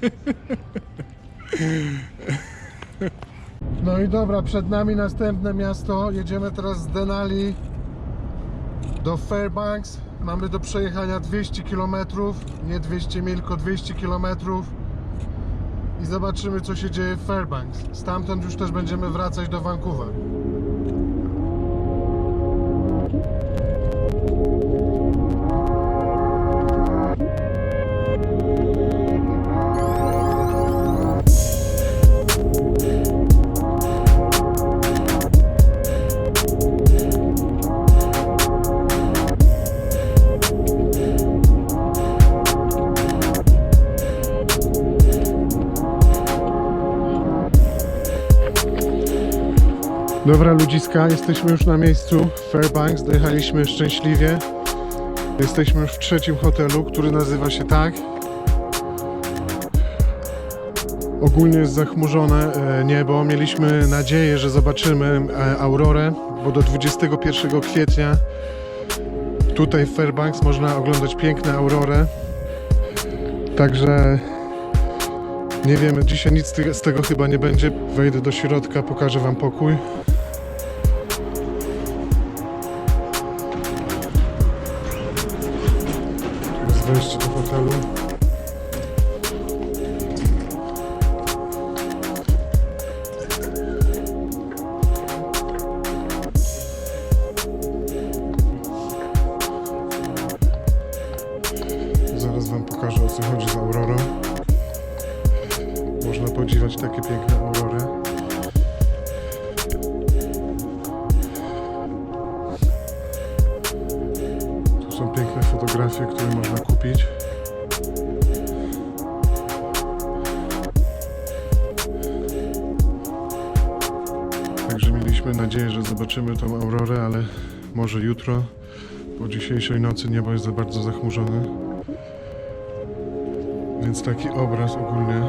No i dobra, przed nami następne miasto. Jedziemy teraz z Denali do Fairbanks. Mamy do przejechania 200 km, nie 200 mil, tylko 200 km. I zobaczymy, co się dzieje w Fairbanks. Stamtąd już też będziemy wracać do Vancouver. Dobra ludziska, jesteśmy już na miejscu Fairbanks, dojechaliśmy szczęśliwie. Jesteśmy już w trzecim hotelu, który nazywa się tak. Ogólnie jest zachmurzone e, niebo. Mieliśmy nadzieję, że zobaczymy e, aurorę, bo do 21 kwietnia tutaj w Fairbanks można oglądać piękne aurorę. Także nie wiemy, dzisiaj nic z tego- z tego chyba nie będzie. Wejdę do środka, pokażę wam pokój. Wejście do hotelu. Zaraz wam pokażę o co chodzi z aurorą. Można podziwiać takie piękne aurory. Fotografie, które można kupić. Także mieliśmy nadzieję, że zobaczymy tą aurorę, ale może jutro. Po dzisiejszej nocy niebo jest za bardzo zachmurzone. Więc taki obraz ogólnie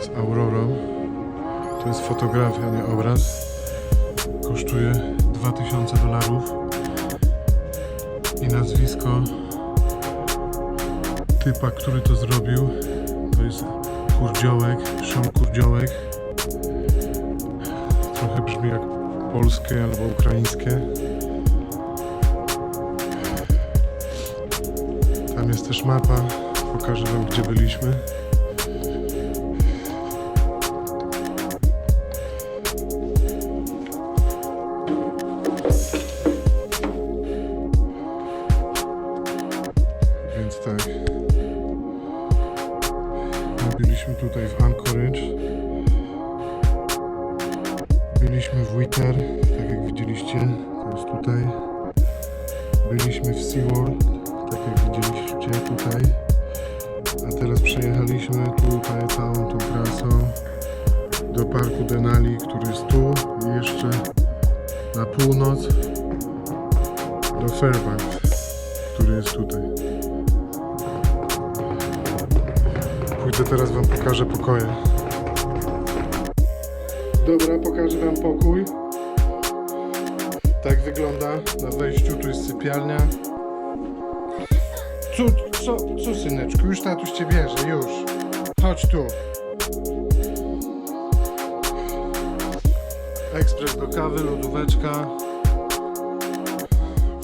z aurorą. To jest fotografia, nie obraz. Kosztuje 2000 dolarów. I nazwisko typa, który to zrobił, to jest Kurdziołek, Sean Kurdziołek. Trochę brzmi jak polskie albo ukraińskie. Tam jest też mapa. Pokażę wam, gdzie byliśmy. Przejechaliśmy tutaj całą tą trasą do parku Denali, który jest tu jeszcze na północ do Fairbanks, który jest tutaj. Pójdę teraz wam pokażę pokoje. Dobra, pokażę wam pokój. Tak wygląda na wejściu, tu jest sypialnia. Co, co, co syneczku, już tatuś cię bierze, już. Chodź tu. Ekspres do kawy, lodóweczka.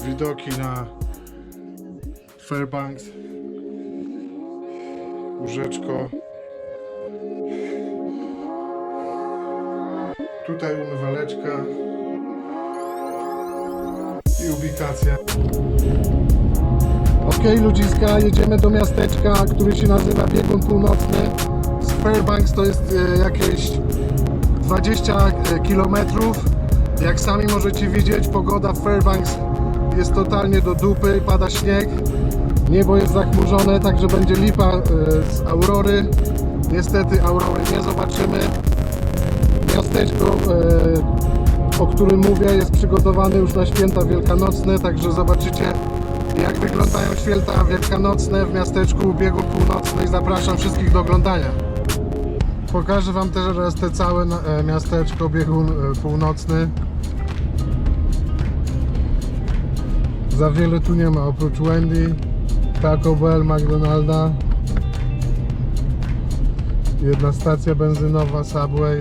Widoki na Fairbanks. Łóżeczko. Tutaj umywaleczka. I ubikacja. Okej ludziska, jedziemy do miasteczka, który się nazywa Biegun Północny. Z Fairbanks to jest e, jakieś 20 km. Jak sami możecie widzieć, pogoda w Fairbanks jest totalnie do dupy, pada śnieg. Niebo jest zachmurzone, także będzie lipa e, z aurory. Niestety aurory nie zobaczymy. Miasteczko, e, o którym mówię, jest przygotowane już na święta wielkanocne, także zobaczycie jak wyglądają święta wielkanocne w miasteczku Biegun Północny. Zapraszam wszystkich do oglądania. Pokażę Wam też teraz te całe e, miasteczko Biegun e, Północny. Za wiele tu nie ma, oprócz Wendy, Taco Bell, McDonalda. Jedna stacja benzynowa, Subway.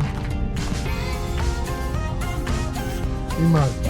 I Marka.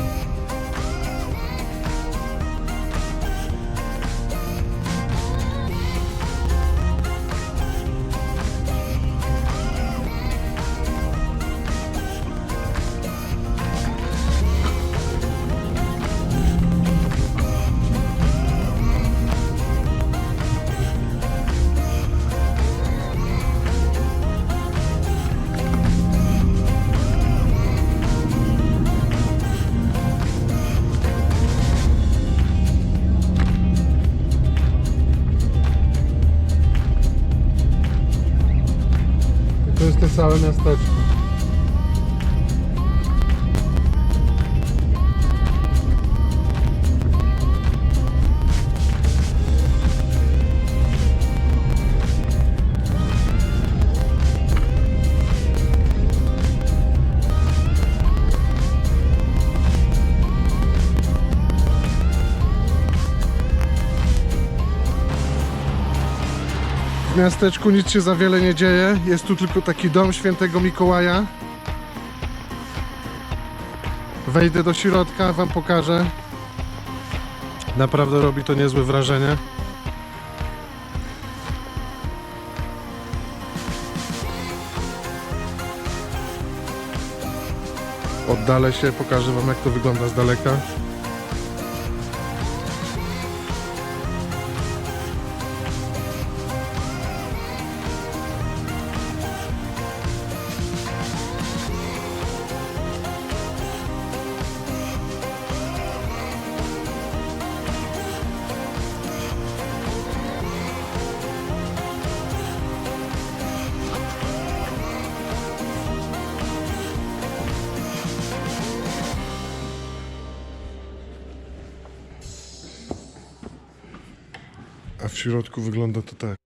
Całe miasteczko. Miasteczku nic się za wiele nie dzieje. Jest tu tylko taki dom świętego Mikołaja. Wejdę do środka, wam pokażę. Naprawdę robi to niezłe wrażenie. Oddalę się, pokażę wam jak to wygląda z daleka. W środku wygląda to tak.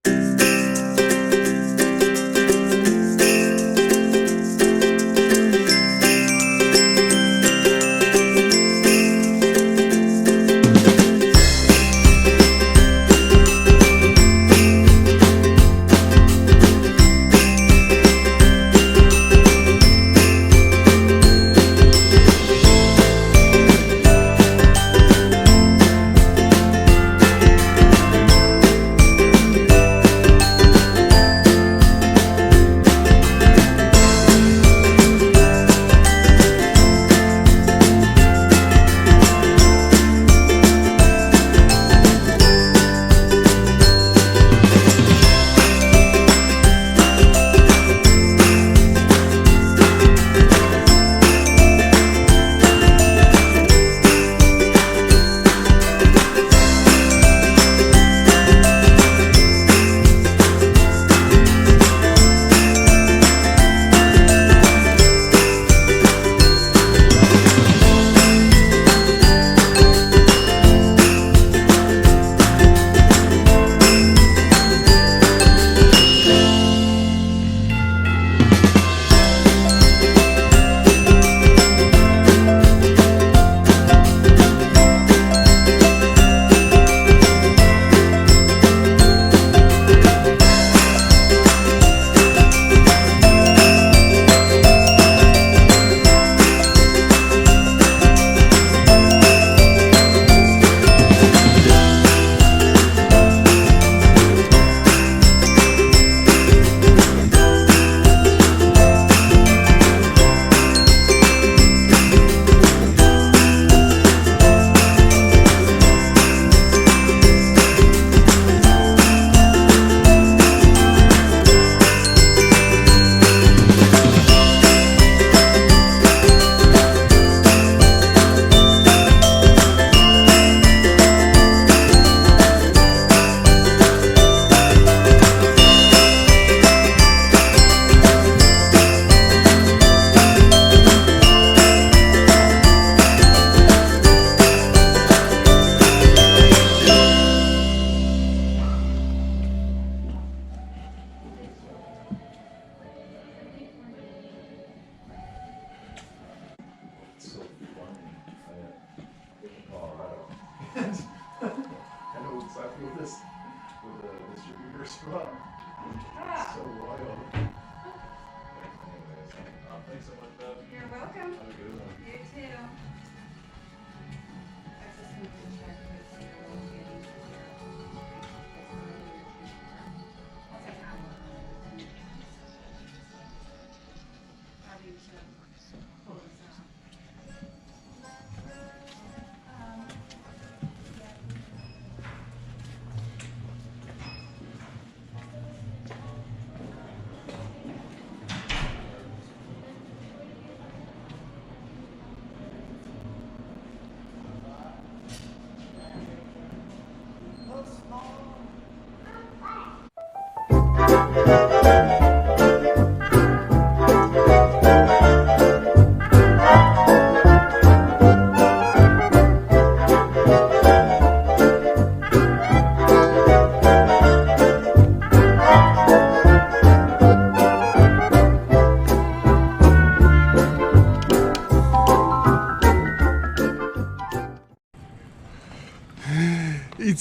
Thanks so much, Beth. You're welcome. Have a good one. You too.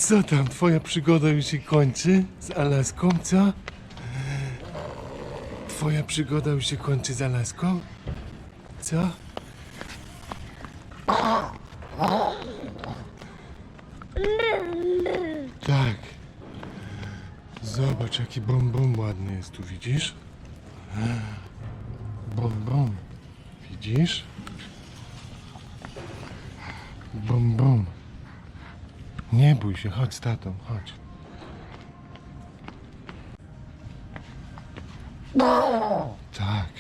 Co tam, twoja przygoda już się kończy z Alaską, co? Twoja przygoda już się kończy z Alaską? Co? Tak. Zobacz, jaki bombon ładny jest tu, widzisz? Bombon. Widzisz? Bombon. Nie bój się, chodź z tatą, chodź. Tak.